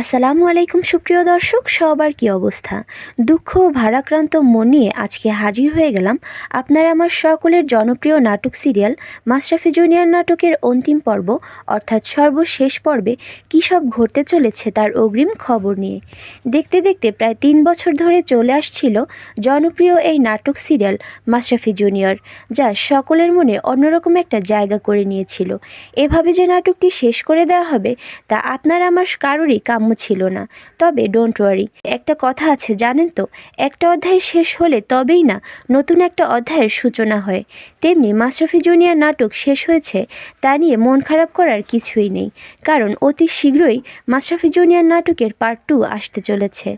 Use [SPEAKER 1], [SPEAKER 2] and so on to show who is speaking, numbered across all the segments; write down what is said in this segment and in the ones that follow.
[SPEAKER 1] আসসালামু আলাইকুম সুপ্রিয় দর্শক, সবার কি অবস্থা? দুঃখ ভারাক্রান্ত মন নিয়ে আজকে হাজির হয়ে গেলাম আপনারা আমার সকলের জনপ্রিয় নাটক সিরিয়াল মাশরাফি জুনিয়র নাটকের অন্তিম পর্ব, অর্থাৎ সর্বশেষ পর্বে কী সব ঘটতে চলেছে তার অগ্রিম খবর নিয়ে। দেখতে দেখতে প্রায় তিন বছর ধরে চলে আসছিল জনপ্রিয় এই নাটক সিরিয়াল মাশরাফি জুনিয়র, যা সকলের মনে অন্যরকম একটা জায়গা করে নিয়েছিল। এভাবে যে নাটকটি শেষ করে দেওয়া হবে, তা আপনার আমার কারোরই কাম্য ছিল না। তবে ডোন্ট ওয়ারি একটা কথা আছে, জানেন তো? একটা অধ্যায় শেষ হলে তবেই না নতুন একটা অধ্যায়ের সূচনা হয়। তেমনি মাশরাফি জুনিয়ার নাটক শেষ হয়েছে, তা নিয়ে মন খারাপ করার কিছুই নেই। কারণ অতি শীঘ্রই মাশরাফি জুনিয়ার নাটকের পার্ট টু আসতে চলেছে।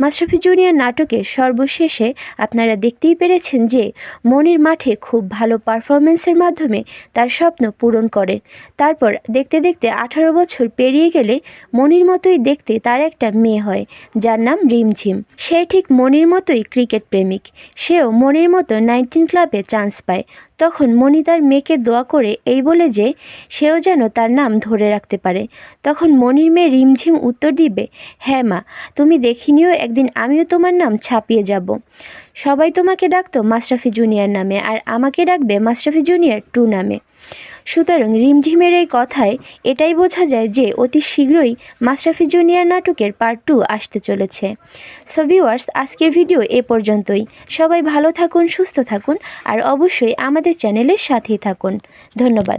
[SPEAKER 1] মাশরাফি জুনিয়ার নাটকের সর্বশেষে আপনারা দেখতেই পেরেছেন যে মনির মাঠে খুব ভালো পারফরমেন্সের মাধ্যমে তার স্বপ্ন পূরণ করে। তারপর দেখতে দেখতে আঠারো বছর পেরিয়ে গেলে মনির মতোই দেখতে তার একটা মেয়ে হয়, যার নাম রিমঝিম। সে ঠিক মনির মতোই ক্রিকেট প্রেমিক। সেও মনির মতো নাইনটিন ক্লাবে চান্স পায়। তখন মনি তার মেয়েকে দোয়া করে এই বলে যে, সেও যেন তার নাম ধরে রাখতে পারে। তখন মনির মেয়ে রিমঝিম উত্তর দিবে হ্যাঁ মা, তুমি দেখিনিও একদিন আমিও তোমার নাম ছাপিয়ে যাব। সবাই তোমাকে ডাকতো মাশরাফি জুনিয়র নামে, আর আমাকে ডাকবে মাশরাফি জুনিয়র টু নামে। সুতরাং রিমঝিমের এই কথায় এটাই বোঝা যায় যে অতি শীঘ্রই মাশরাফি জুনিয়র নাটকের পার্ট টু আসতে চলেছে। সো ভিউয়ার্স আজকের ভিডিও এ পর্যন্তই। সবাই ভালো থাকুন, সুস্থ থাকুন, আর অবশ্যই আমাদের চ্যানেলের সাথেই থাকুন। ধন্যবাদ।